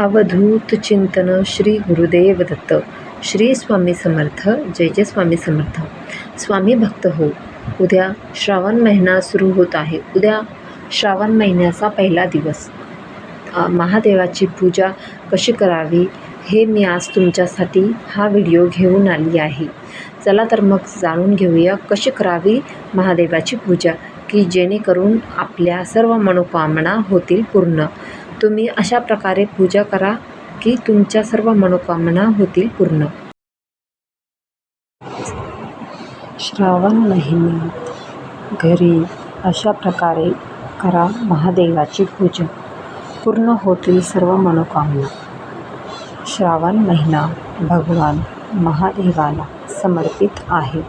अवधूत चिंतन श्री गुरुदेव दत्त। श्री स्वामी समर्थ। जय जय स्वामी समर्थ। स्वामी भक्त हो उद्या श्रावण महिना सुरू होत आहे. उद्या श्रावण महिन्याचा पहिला दिवस. महादेवाची पूजा कशी करावी हे मी आज तुमच्यासाठी हा व्हिडिओ घेऊन आली आहे. चला तर मग जाणून घेऊया कशी करावी महादेवाची पूजा की जेणेकरून आपल्या सर्व मनोकामना होतील पूर्ण. तुम्ही अशा प्रकारे पूजा करा की तुमच्या सर्व मनोकामना होतील पूर्ण. श्रावण महिन्यात घरी अशा प्रकारे करा महादेवाची पूजा. पूर्ण होतील सर्व मनोकामना. श्रावण महिना भगवान महादेवाला समर्पित आहे.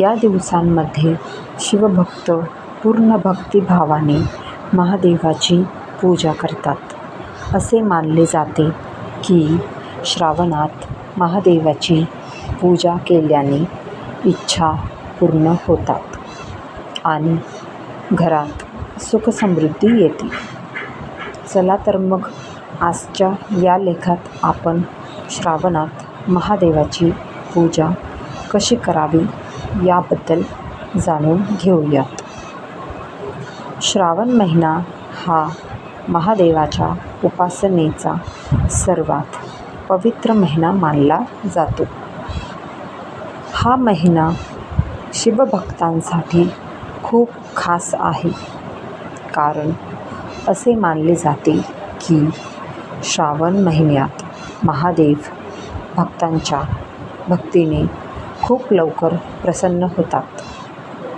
या दिवसांमध्ये शिवभक्त पूर्ण भक्तिभावाने महादेवाची पूजा करतात. असे मानले जाते की श्रावणात महादेवाची पूजा केल्याने इच्छा पूर्ण होतात आणि घरात सुखसमृद्धी येते. चला तर मग आजच्या या लेखात आपण श्रावणात महादेवाची पूजा कशी करावी याबद्दल जाणून घेऊयात. श्रावण महिना हा महादेवाच्या उपासनेचा सर्वात पवित्र महिना मानला जातो. हा महिना शिवभक्तांसाठी खूप खास आहे. कारण असे मानले जाते की श्रावण महिन्यात महादेव भक्तांच्या भक्तीने खूप लवकर प्रसन्न होतात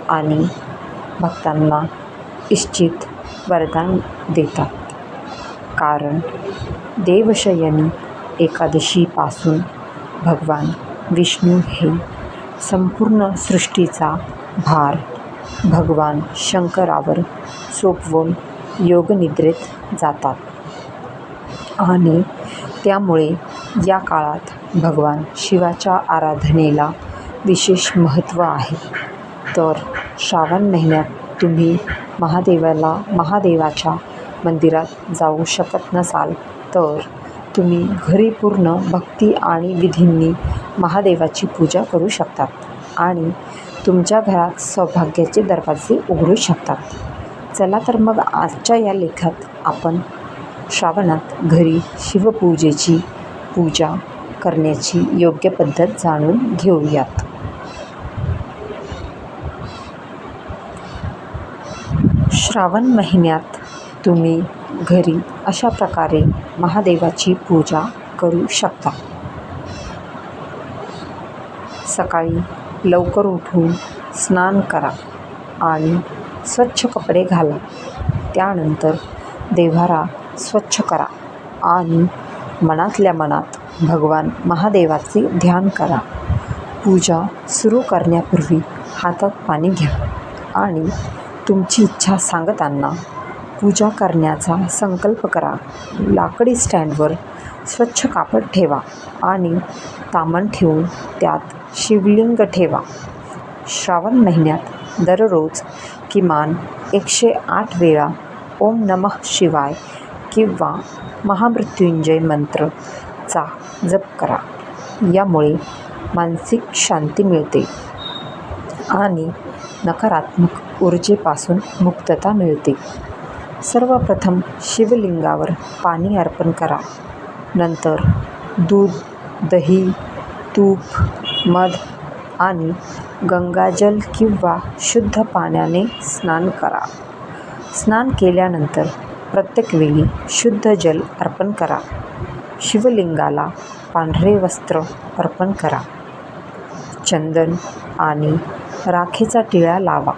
आणि भक्तांना इच्छित वरदान देतात. कारण देवशयनी एकादशीपासून भगवान विष्णू हे संपूर्ण सृष्टीचा भार भगवान शंकरावर सोपवून योगनिद्रेत जातात. आणि त्यामुळे या काळात भगवान शिवाच्या आराधनेला विशेष महत्त्व आहे. तर श्रावण महिन्यात तुम्ही महादेवाला महादेवाच्या मंदिरात जाऊ शकत नसाल तर तुम्ही घरी पूर्ण भक्ती आणि विधींनी महादेवाची पूजा करू शकतात आणि तुमच्या घरात सौभाग्याचे दरवाजे उघडू शकतात. चला तर मग आजच्या या लेखात आपण श्रावणात घरी शिवपूजेची पूजा करण्याची योग्य पद्धत जाणून घेऊयात. श्रावण महिन्यात तुम्ही घरी अशा प्रकारे महादेवाची पूजा करू शकता. सकाळी लवकर उठून स्नान करा आणि स्वच्छ कपडे घाला. त्यानंतर देव्हारा स्वच्छ करा आणि मनातल्या मनात भगवान महादेवाचे ध्यान करा. पूजा सुरू करण्यापूर्वी हातात पाणी घ्या आणि तुमची इच्छा सांगताना पूजा करण्याचा संकल्प करा. लाकडी स्टँडवर स्वच्छ कापड ठेवा आणि तामण ठेवून त्यात शिवलिंग ठेवा. श्रावण महिन्यात दररोज किमान एकशे आठ वेळा ओम नमः शिवाय किंवा महामृत्युंजय मंत्रचा जप करा. यामुळे मानसिक शांती मिळते आणि नकारात्मक ऊर्जेपासून मुक्तता मिळते. सर्वप्रथम शिवलिंगावर पाणी अर्पण करा. नंतर दूध दही तूप मध आणि गंगाजल किंवा शुद्ध पाण्याने स्नान करा. स्नान केल्यानंतर प्रत्येक वेळी शुद्ध जल अर्पण करा. शिवलिंगाला पांढरे वस्त्र अर्पण करा. चंदन आणि राखेचा टिळा लावा.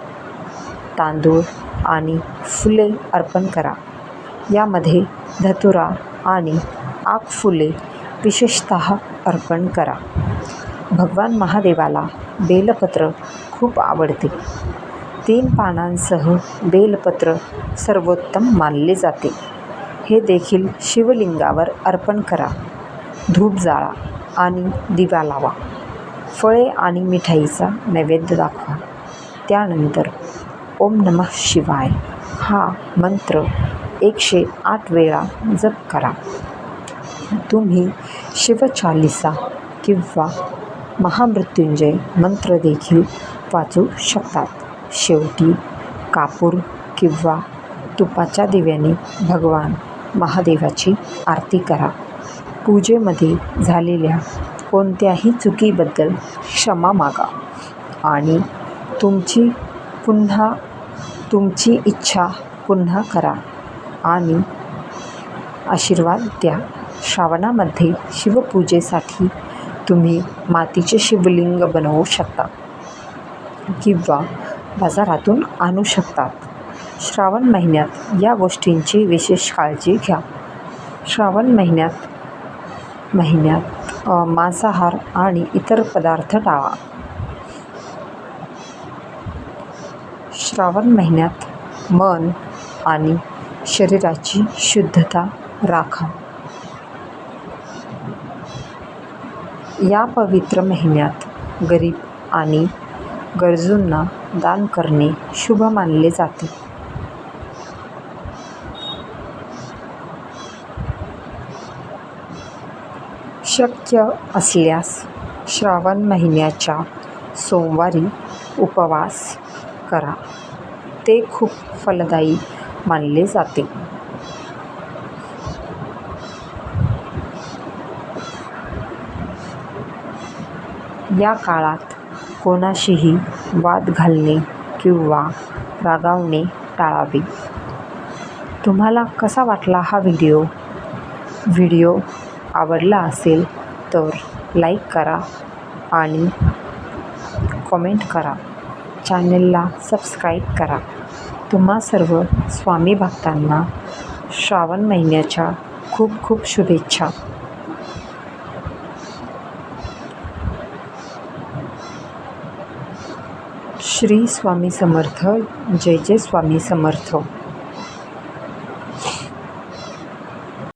तांदूळ आणि फुले अर्पण करा. यामध्ये धतुरा आणि आग फुले विशेषत अर्पण करा. भगवान महादेवाला बेलपत्र खूप आवडते. तीन पानांसह बेलपत्र सर्वोत्तम मानले जाते. हे देखील शिवलिंगावर अर्पण करा. धूप जाळा आणि दिवा लावा. फळे आणि मिठाईचा नैवेद्य दाखवा. त्यानंतर ओम नमः शिवाय. हा मंत्र एकशे आठ वेळा जप करा. तुम्ही शिवचालिसा किंवा महामृत्युंजय मंत्र देखील वाचू शकतात. शेवटी कापूर किंवा तुपाच्या दिव्याने भगवान महादेवाची आरती करा. पूजेमध्ये झालेल्या कोणत्याही चुकीबद्दल क्षमा मागा आणि तुमची पुन्हा तुमची इच्छा पुन्हा करा आणि आशीर्वाद द्या. श्रावणामध्ये शिवपूजेसाठी तुम्ही मातीचे शिवलिंग बनवू शकता किंवा बाजारातून आणू शकतात श्रावण महिन्यात या गोष्टींची विशेष काळजी घ्या. श्रावण महिन्यात महिन्यात मांसाहार आणि इतर पदार्थ टाळा. श्रावण महिन्यात मन आणि शरीराची शुद्धता राखा. या पवित्र महिन्यात गरीब आणि गरजूंना दान करणे शुभ मानले जाते. शक्य असल्यास श्रावण महिन्याच्या सोमवारी उपवास करा. ते खूप फलदायी मानले जाते. या काळात कोणाशीही वाद घालणे किंवा रागावणे टाळावे. तुम्हाला कसा वाटला हा व्हिडिओ? व्हिडिओ आवडला असेल तर लाईक करा आणि कमेंट करा. चॅनलला सबस्क्राईब करा. तुम्हा सर्व स्वामी भक्तांना श्रावण महिन्याच्या खूप खूप शुभेच्छा. श्री स्वामी समर्थ जय जय स्वामी समर्थ.